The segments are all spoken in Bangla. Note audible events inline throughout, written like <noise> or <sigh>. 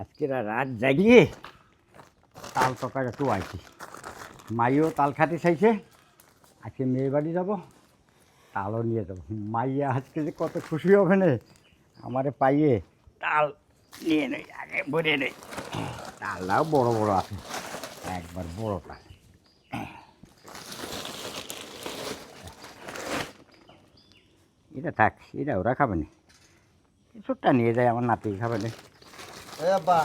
আজকে রাত জাগিয়ে তাল তরকারি একটু আইছি। মাইও তাল খাতে চাইছে আজকে মেয়ে বাড়ি যাব, তালও নিয়ে যাব। মাইয়া আজকে যে কত খুশি হবে না, আমারে পাইয়ে তাল নিয়ে নেই, আগে ভরে নেই। তালটাও বড় বড় আছে, একবার বড়টা। এটা থাক, এটা ওরা খাবে না। ছোটটা নিয়ে যায়, আমার নাতি খাবে না। এ আব্বা।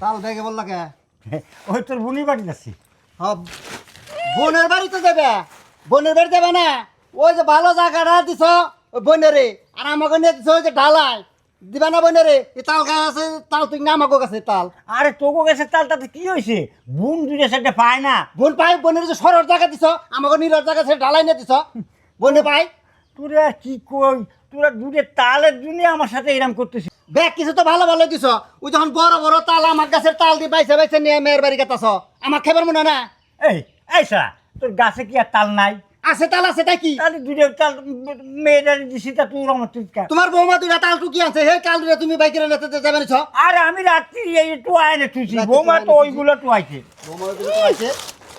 তাল ভেঙে বললা কে? <laughs> ওই তোর বুনি বাড়ি যাচ্ছি হ্যাঁ বোনের বাড়ি যাবে? বোনের বাড়ি যাবে না? ওই যে ভালো জায়গাটা দিছ ওই বোনেরে। আর আমাকে নিয়ে দিছ ওই যে ঢালাই দিবা না বোনেরে? এই তাল গাছ আছে তাল তুই না আমাকে কাছে তাল। আরে তোকে গেছে কি হয়েছে? বুন দুটো সেটা পায় না। বোন পাই বোনের যে সরর জায়গা দিছ আমাকে নীলর জায়গা সে ঢালাই নিয়ে দিছ। বোনে পাই তোরা কি কই? তোরা দুটো তালের জন্য আমার সাথে এরম করতেছিস। ব্যাগ কিছু তো ভালো ভালো দিছ। ওই যখন বড় বড় তাল আমার গাছের তাল দিয়ে বাইসে বাইসে নিয়ে মেয়ের বাড়ি গেতাছ আমার খেবার মনে না? এই এই সারা তোর গাছে কি আর তাল নাই? আছে তাল আছে তাই কি? তাহলে দুটো তাল মেয়েদের দিছি তা তুই কা- তোমার বৌমা দুটা তাল টুকি আছে হে কাল দুটা তুমি বাইকের নেতে যাবে না আরে আমি রাত্রি এই একটু আয় না তুইছি বৌমা তো টুয়াই ওইগুলো বৌমা তো আছে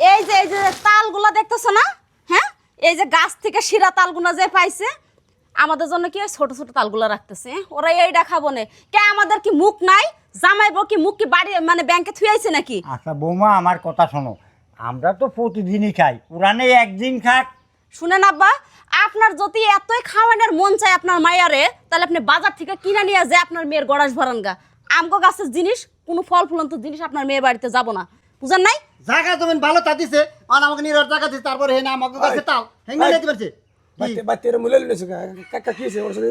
এই যে এই যে তালগুলা দেখতেছো না? হ্যাঁ? এই যে গাছ থেকে শিরা তালগুলা যে পাইছে আমাদের জন্য কি ছোট ছোট তালগুলা রাখতেছে? ওরা এইটা খাব না কে আমাদের কি মুখ নাই? জামাইবো কি মুখ কি বাড়ি মানে ব্যাংকে থুয়াইছে নাকি? আচ্ছা বৌমা আমার কথা শোনো। আমরা তো প্রতিদিনই খাই। পুরানে একদিন খাক। শুনেন আব্বা আপনার যদি এতই খাওয়ানোর মন চায় আপনার মায়ারে তাহলে আপনি বাজার থেকে কিনে নিয়ে যে আপনার মেয়ের গড়াস ভরান গা আমগো গাছের জিনিস কোনো ফল ফুলন্ত জিনিস আপনার মেয়ের বাড়িতে যাব না। বুঝেন নাই? জায়গা জমিন ভালো তা দিছে। আর আমাকে নিরর জায়গা দিছে তারপরে হে না আমাকে কাছে তাল। হেঙ্গে। নিতে পারছে? বাচ্চা বাচ্চারা মুলে নিয়েছে কাকা কি হয়েছে ওর সাথে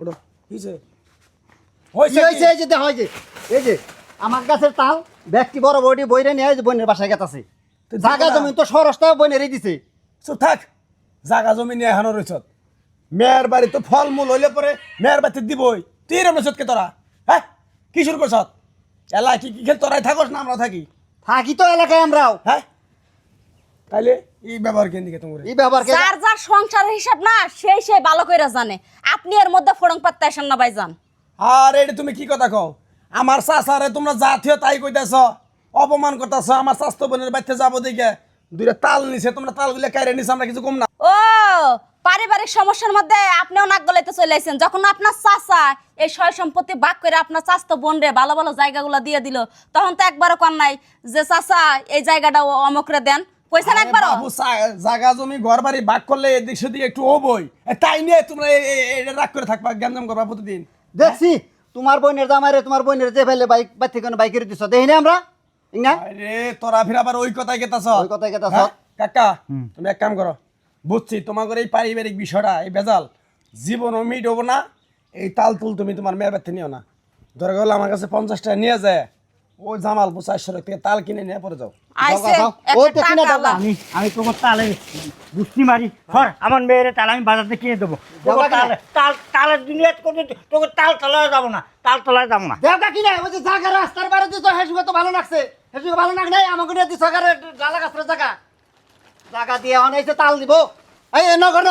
ওটা কি হয়েছে হয়েছে হয়েছে এই যে দেখ হয় যে এই যে আমার গাছের তাল ব্যক্তি বড় বড়ি বইরে নিয়ে যে বোনের বাসায় গেতাছে। না। জমিন তো সরসটা বইনেরই দিছে। চুপ থাক। জাগা জমি নিয়ে এখানো রয়েছ মেয়ের বাড়ি তো ফল মূল হইলে পরে মেয়ের বাড়িতে দিবই। তুই এরম কে তোরা? হ্যাঁ? কি শুরু করছ? এলা কি কি খেল? তোরাই থাকস না আমরা থাকি? থাকি তো এলাকায় আমরাও। হ্যাঁ? তাইলে এই ব্যবহার কেন দিকে তোমার? এই ব্যবহার কে যার যার সংসারের হিসাব না সেই সেই ভালো করে জানে। আপনি এর মধ্যে ফোড়ং পাত্তা আসেন না ভাইজান। আর এটা তুমি কি কথা কও? আমার চাষারে তোমরা জাতীয় তাই কইতেছ অপমান করতেছ আমার স্বাস্থ্য বোনের বাড়িতে যাব দেখে। দুইটা তাল নিছে তোমরা তালগুলো কাইরে নিছে আমরা কিছু কম না। ও পারিবারিক সমস্যার মধ্যে আপনিও নাক গলাইতে চলে আসছেন যখন আপনার চাচা এই সয় সম্পত্তি ভাগ করে আপনার চাস্ত বোন রে ভালো ভালো জায়গাগুলো দিয়ে দিল তখন তো একবারও কর নাই যে চাচা এই জায়গাটা অমকরে দেন। বাবু জাগা জমি ঘর বাড়ি ভাগ করলে এদিক সেদিক একটু তাই নিয়ে তোমরা রাগ করে থাকবা গ্যাঞ্জাম করবা প্রতিদিন। দেখছি তোমার বোনের জামাইরে তোমার বোনের যে ফেলে বাইক বাইক থেকে বাইকের দিছ দেখি না আমরা? ঠিক না? আরে তোরা ফির আবার ওই কথাই কেতাছ। ওই কথাই কেতাছ। হ্যাঁ? কাকা তুমি এক কাম করো। বুঝছি তোমাদের এই পারিবারিক বিষয়টা এই বেজাল। জীবনও মিট হব না এই তাল তুল তুমি তোমার মেয়ের বাড়িতে নিও না। ধরে গেলে আমার কাছে পঞ্চাশ টাকা নিয়ে যায়। ওই জামালপুর চারশো থেকে তাল কিনে নিয়ে পরে যাও। কিনে আমি আমি তোমার তালে মারি। ধর আমার মেয়ের তাল আমি বাজার থেকে কিনে দেবো। তোকে তাল তাল তালের দুনিয়া তোকে তাল তলায় যাব না তাল তলায় যাব না। দেওটা কি না ওই যে জায়গা রাস্তার বারে দিছ হেসুকে তো ভালো লাগছে। হেসুকে ভালো লাগ নাই আমাকে নিয়ে ডালা গাছের জায়গা। জায়গা দিয়ে অনেক তাল দিব। এই নগর।